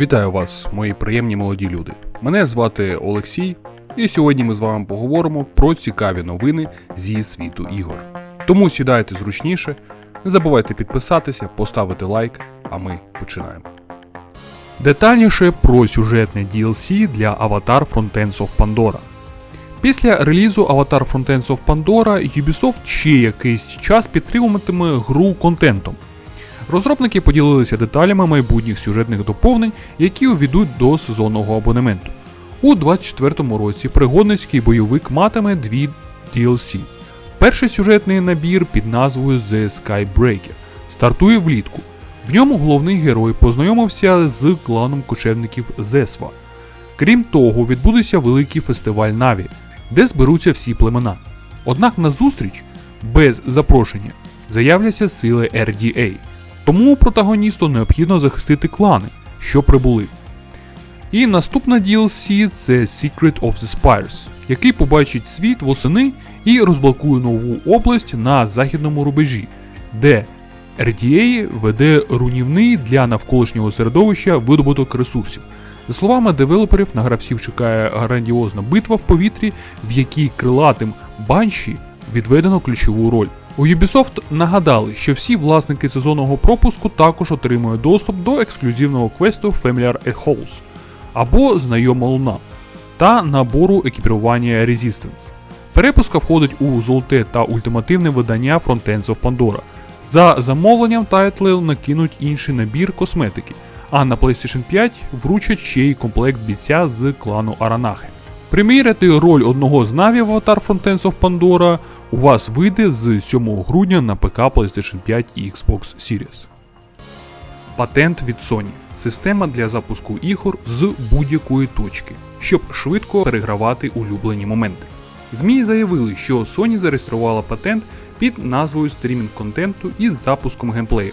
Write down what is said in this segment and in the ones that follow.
Вітаю вас, мої приємні молоді люди. Мене звати Олексій, і сьогодні ми з вами поговоримо про цікаві новини зі світу ігор. Тому сідайте зручніше, не забувайте підписатися, поставити лайк, а ми починаємо. Детальніше про сюжетне DLC для Avatar Frontiers of Pandora. Після релізу Avatar Frontiers of Pandora Ubisoft ще якийсь час підтримуватиме гру контентом. Розробники поділилися деталями майбутніх сюжетних доповнень, які увійдуть до сезонного абонементу. У 2024 році пригодницький бойовик матиме дві DLC. Перший сюжетний набір під назвою The Skybreaker стартує влітку. В ньому головний герой познайомився з кланом кочевників Зесва. Крім того, відбудеться великий фестиваль Наві, де зберуться всі племена. Однак на зустріч, без запрошення, заявляться сили RDA. Тому протагоністу необхідно захистити клани, що прибули. І наступна DLC це Secret of the Spires, який побачить світ восени і розблокує нову область на західному рубежі, де RDA веде руйнівний для навколишнього середовища видобуток ресурсів. За словами девелоперів, на гравців чекає грандіозна битва в повітрі, в якій крилатим банші відведено ключову роль. У Ubisoft нагадали, що всі власники сезонного пропуску також отримують доступ до ексклюзивного квесту Familiar Halls або Знайома луна та набору екіпірування Resistance. Перепуска входить у золоте та ультимативне видання Frontends of Pandora. За замовленням тайтли накинуть інший набір косметики, а на PlayStation 5 вручать ще й комплект бійця з клану Аранахи. Приміряти роль одного з навів Avatar Frontends of Pandora у вас вийде з 7 грудня на ПК PlayStation 5 і Xbox Series. Патент від Sony система для запуску ігор з будь-якої точки, щоб швидко перегравати улюблені моменти. ЗМІ заявили, що Sony зареєструвала патент під назвою стрімінг контенту із запуском геймплею.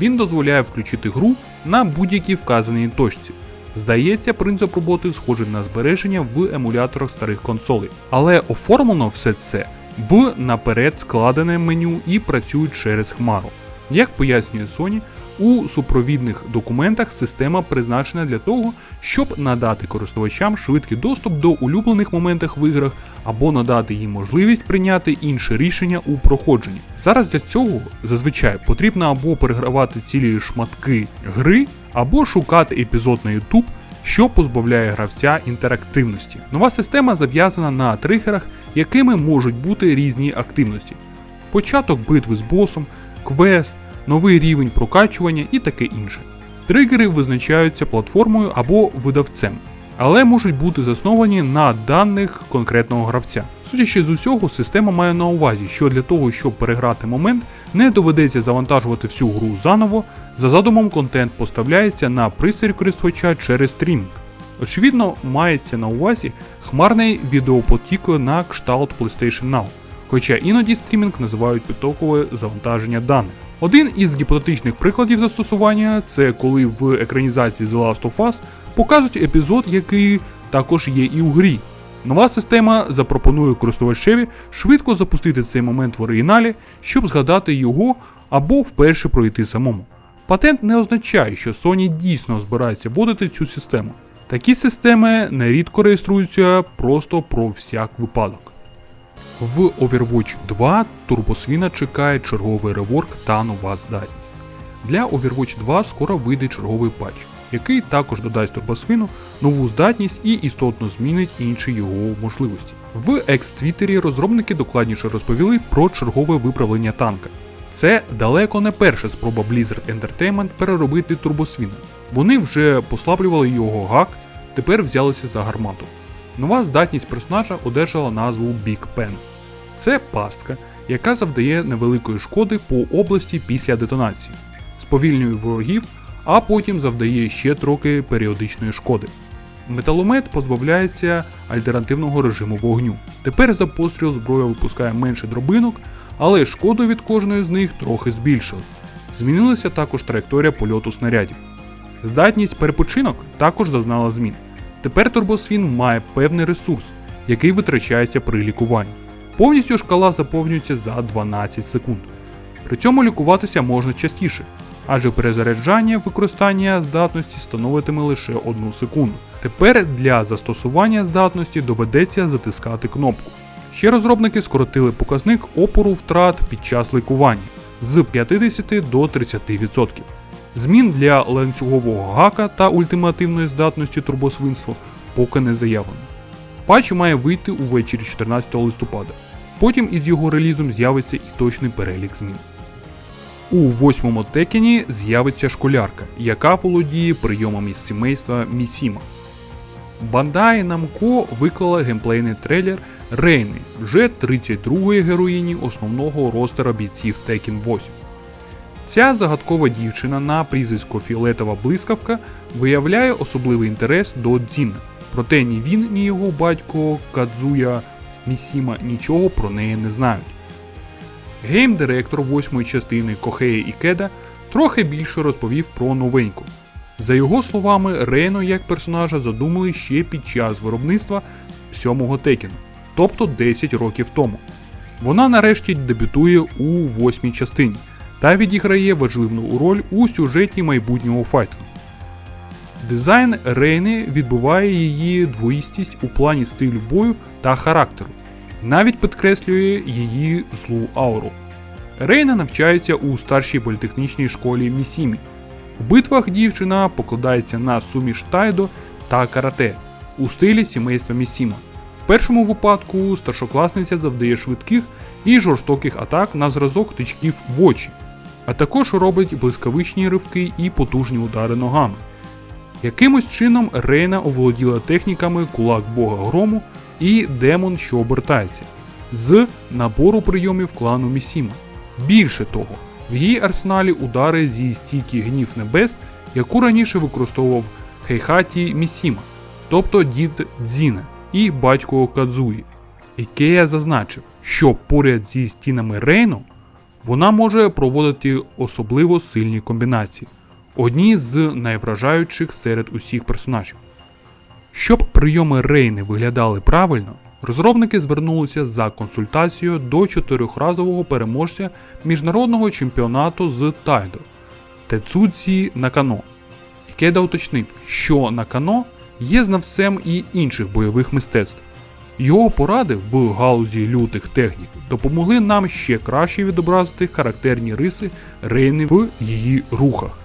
Він дозволяє включити гру на будь-якій вказаній точці. Здається, принцип роботи схожий на збереження в емуляторах старих консолей, але оформлено все це в наперед складене меню і працюють через хмару. Як пояснює Sony, у супровідних документах система призначена для того, щоб надати користувачам швидкий доступ до улюблених моментів в іграх або надати їм можливість прийняти інше рішення у проходженні. Зараз для цього зазвичай потрібно або перегравати цілі шматки гри, або шукати епізод на YouTube, що позбавляє гравця інтерактивності. Нова система зав'язана на тригерах, якими можуть бути різні активності: початок битви з босом, квест, новий рівень прокачування і таке інше. Тригери визначаються платформою або видавцем, але можуть бути засновані на даних конкретного гравця. Судячи з усього, система має на увазі, що для того, щоб переграти момент, не доведеться завантажувати всю гру заново. За задумом, контент поставляється на пристрій користувача через стрімінг. Очевидно, мається на увазі хмарний відеопотік на кшталт PlayStation Now, хоча іноді стрімінг називають потокове завантаження даних. Один із гіпотетичних прикладів застосування це коли в екранізації The Last of Us покажуть епізод, який також є і у грі. Нова система запропонує користувачеві швидко запустити цей момент в оригіналі, щоб згадати його або вперше пройти самому. Патент не означає, що Sony дійсно збирається вводити цю систему. Такі системи нерідко реєструються просто про всяк випадок. В Overwatch 2 Турбосвіна чекає черговий реворк та нова здатність. Для Overwatch 2 скоро вийде черговий патч, який також додасть Турбосвіну нову здатність і істотно змінить інші його можливості. В екс-твіттері розробники докладніше розповіли про чергове виправлення танка. Це далеко не перша спроба Blizzard Entertainment переробити Турбосвіна. Вони вже послаблювали його гак, тепер взялися за гармату. Нова здатність персонажа одержала назву Big Pen. Це пастка, яка завдає невеликої шкоди по області після детонації, сповільнює ворогів, а потім завдає ще трохи періодичної шкоди. Металомет позбавляється альтернативного режиму вогню. Тепер за постріл зброя випускає менше дробинок, але шкоду від кожної з них трохи збільшили. Змінилася також траєкторія польоту снарядів. Здатність перепочинок також зазнала змін. Тепер турбосвін має певний ресурс, який витрачається при лікуванні. Повністю шкала заповнюється за 12 секунд. При цьому лікуватися можна частіше. адже перезаряджання використання здатності становитиме лише 1 секунду. Тепер для застосування здатності доведеться затискати кнопку. Ще розробники скоротили показник опору втрат під час лікування з 50 до 30%. Змін для ланцюгового гака та ультимативної здатності турбосвинства поки не заявлено. Патч має вийти увечері 14 листопада. Потім із його релізом з'явиться і точний перелік змін. У восьмому текені з'явиться школярка, яка володіє прийомами з сімейства Місіма. Bandai Namco виклала геймплейний трейлер Рейни, вже 32-ї героїні основного ростера бійців Tekken 8. Ця загадкова дівчина на прізвисько Фіолетова блискавка виявляє особливий інтерес до Дзіна, проте ні він, ні його батько Кадзуя Місіма нічого про неї не знають. Гейм-директор восьмої частини Кохеї Ікеда трохи більше розповів про новеньку. За його словами, Рейно як персонажа задумали ще під час виробництва сьомого Текіну, тобто 10 років тому. Вона нарешті дебютує у восьмій частині та відіграє важливу роль у сюжеті майбутнього файтингу. Дизайн Рейни відбуває її двоїстість у плані стилю бою та характеру, і навіть підкреслює її злу ауру. Рейна навчається у старшій політехнічній школі Місімі. У битвах дівчина покладається на суміш тайдо та карате у стилі сімейства Місіма. В першому випадку старшокласниця завдає швидких і жорстоких атак на зразок тичків в очі, а також робить блискавичні ривки і потужні удари ногами. Якимось чином Рейна оволоділа техніками кулак Бога Грому і демон, що обертається, з набору прийомів клану Місіма. Більше того, в її арсеналі удари зі стійки гнів небес, яку раніше використовував Хейхаті Місіма, тобто дід Дзіна і батько Кадзуї. Ікея зазначив, що поряд зі стінами Рейну вона може проводити особливо сильні комбінації, одні з найвражаючих серед усіх персонажів. Щоб прийоми Рейни виглядали правильно, розробники звернулися за консультацією до чотирьохразового переможця міжнародного чемпіонату з Тайдо Тецудзі Накано. Ікеда уточнив, що Накано є знавцем і інших бойових мистецтв. Його поради в галузі лютих технік допомогли нам ще краще відобразити характерні риси Рейни в її рухах.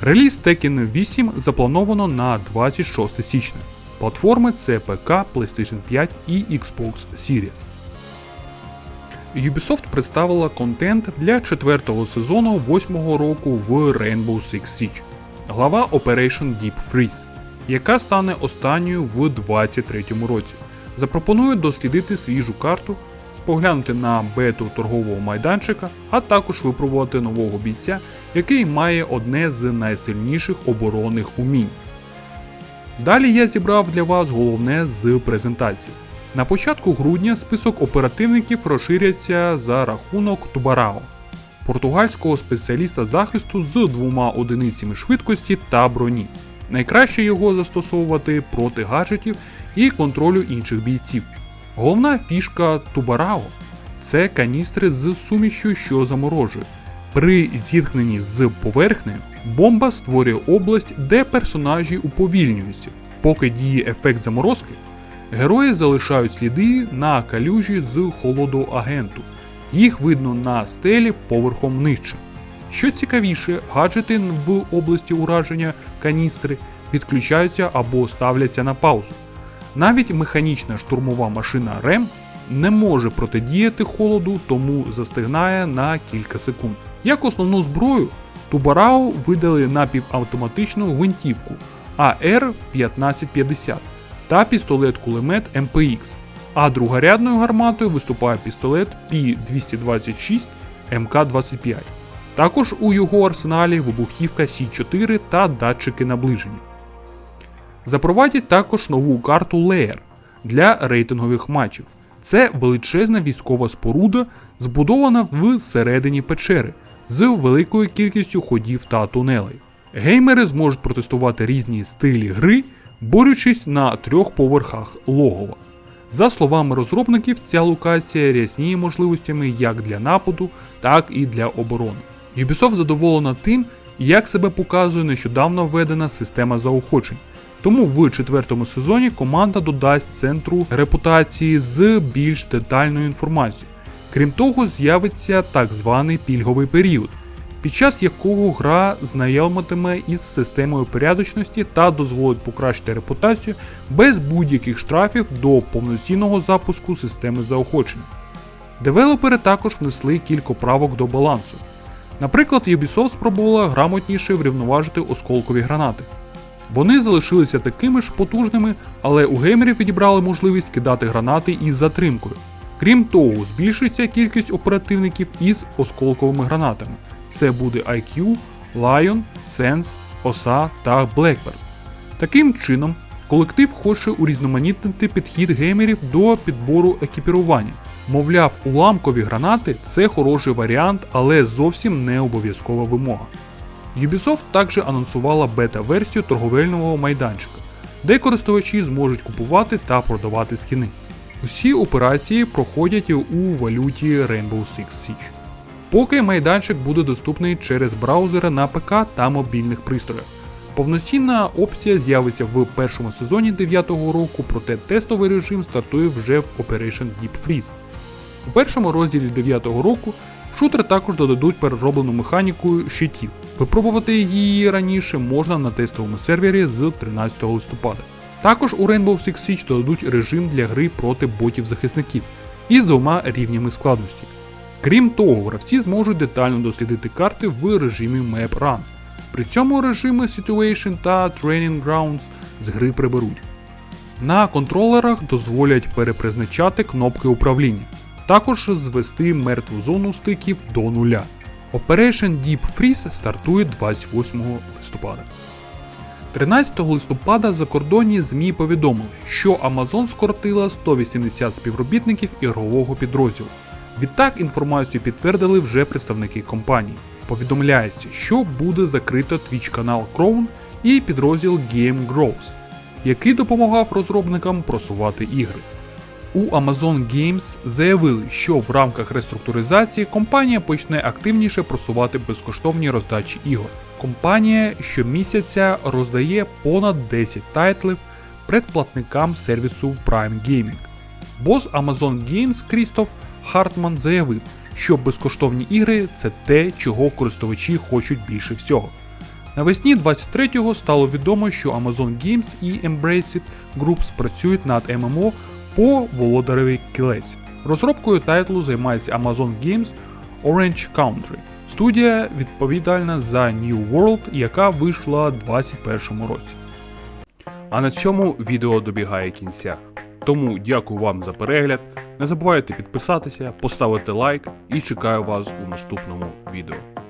Реліз Tekken 8 заплановано на 26 січня. Платформи це ПК, PlayStation 5 і Xbox Series. Ubisoft представила контент для четвертого сезону восьмого року в Rainbow Six Siege, глава Operation Deep Freeze, яка стане останньою в 2023 році. Запропоную дослідити свіжу карту, поглянути на бету торгового майданчика, а також випробувати нового бійця, який має одне з найсильніших оборонних умінь. Далі я зібрав для вас головне з презентації. На початку грудня список оперативників розширяться за рахунок Тубарао, португальського спеціаліста захисту з двома одиницями швидкості та броні. Найкраще його застосовувати проти гаджетів і контролю інших бійців. Головна фішка Тубарао це каністри з сумішю, що заморожує. При зіткненні з поверхнею бомба створює область, де персонажі уповільнюються. Поки діє ефект заморозки, герої залишають сліди на калюжі з холоду агенту. Їх видно на стелі поверхом нижче. Що цікавіше, гаджети в області ураження каністри відключаються або ставляться на паузу. Навіть механічна штурмова машина РЕМ не може протидіяти холоду, тому застигнає на кілька секунд. Як основну зброю, Тубарао видали напівавтоматичну гвинтівку AR-1550 та пістолет-кулемет MPX, а другорядною гарматою виступає пістолет P226 МК-25. Також у його арсеналі вибухівка С4 та датчики наближення. Запровадять також нову карту Layer для рейтингових матчів. Це величезна військова споруда, збудована всередині печери з великою кількістю ходів та тунелей. Геймери зможуть протестувати різні стилі гри, борючись на трьох поверхах логова. За словами розробників, ця локація рясніє можливостями як для нападу, так і для оборони. Ubisoft задоволена тим, як себе показує нещодавно введена система заохочень. Тому в четвертому сезоні команда додасть центру репутації з більш детальною інформацією. Крім того, з'явиться так званий пільговий період, під час якого гра знайомитиме із системою порядочності та дозволить покращити репутацію без будь-яких штрафів до повноцінного запуску системи заохочень. Девелопери також внесли кілька правок до балансу. Наприклад, Ubisoft спробувала грамотніше врівноважити осколкові гранати. Вони залишилися такими ж потужними, але у геймерів відібрали можливість кидати гранати із затримкою. Крім того, збільшиться кількість оперативників із осколковими гранатами. Це буде IQ, Lion, Sense, OSA та Blackbird. Таким чином, колектив хоче урізноманітнити підхід геймерів до підбору екіпірування. Мовляв, уламкові гранати це хороший варіант, але зовсім не обов'язкова вимога. Ubisoft також анонсувала бета-версію торговельного майданчика, де користувачі зможуть купувати та продавати скіни. Усі операції проходять у валюті Rainbow Six Siege. Поки майданчик буде доступний через браузери на ПК та мобільних пристроях. Повноцінна опція з'явиться в першому сезоні 9-го року, проте тестовий режим стартує вже в Operation Deep Freeze. У першому розділі 9-го року шутер також додадуть перероблену механіку щитів. Випробувати її раніше можна на тестовому сервері з 13 листопада. Також у Rainbow Six Siege додадуть режим для гри проти ботів-захисників із двома рівнями складності. Крім того, гравці зможуть детально дослідити карти в режимі Map Run. При цьому режими Situation та Training Grounds з гри приберуть. На контролерах дозволять перепризначати кнопки управління, також звести мертву зону стиків до нуля. Operation Deep Freeze стартує 28 листопада. 13 листопада закордонні ЗМІ повідомили, що Amazon скоротила 180 співробітників ігрового підрозділу. Відтак інформацію підтвердили вже представники компанії. Повідомляється, що буде закрито Twitch канал Crown і підрозділ Game Growth, який допомагав розробникам просувати ігри. У Amazon Games заявили, що в рамках реструктуризації компанія почне активніше просувати безкоштовні роздачі ігор. Компанія щомісяця роздає понад 10 тайтлів предплатникам сервісу Prime Gaming. Бос Amazon Games Крістоф Хартман заявив, що безкоштовні ігри це те, чого користувачі хочуть більше всього. Навесні 23-го стало відомо, що Amazon Games і Embraced Groups працюють над ММО по Володареві Кілець. Розробкою тайтлу займається Amazon Games Orange Country. Студія відповідальна за New World, яка вийшла у 2021 році. А на цьому відео добігає кінця. Тому дякую вам за перегляд. Не забувайте підписатися, поставити лайк і чекаю вас у наступному відео.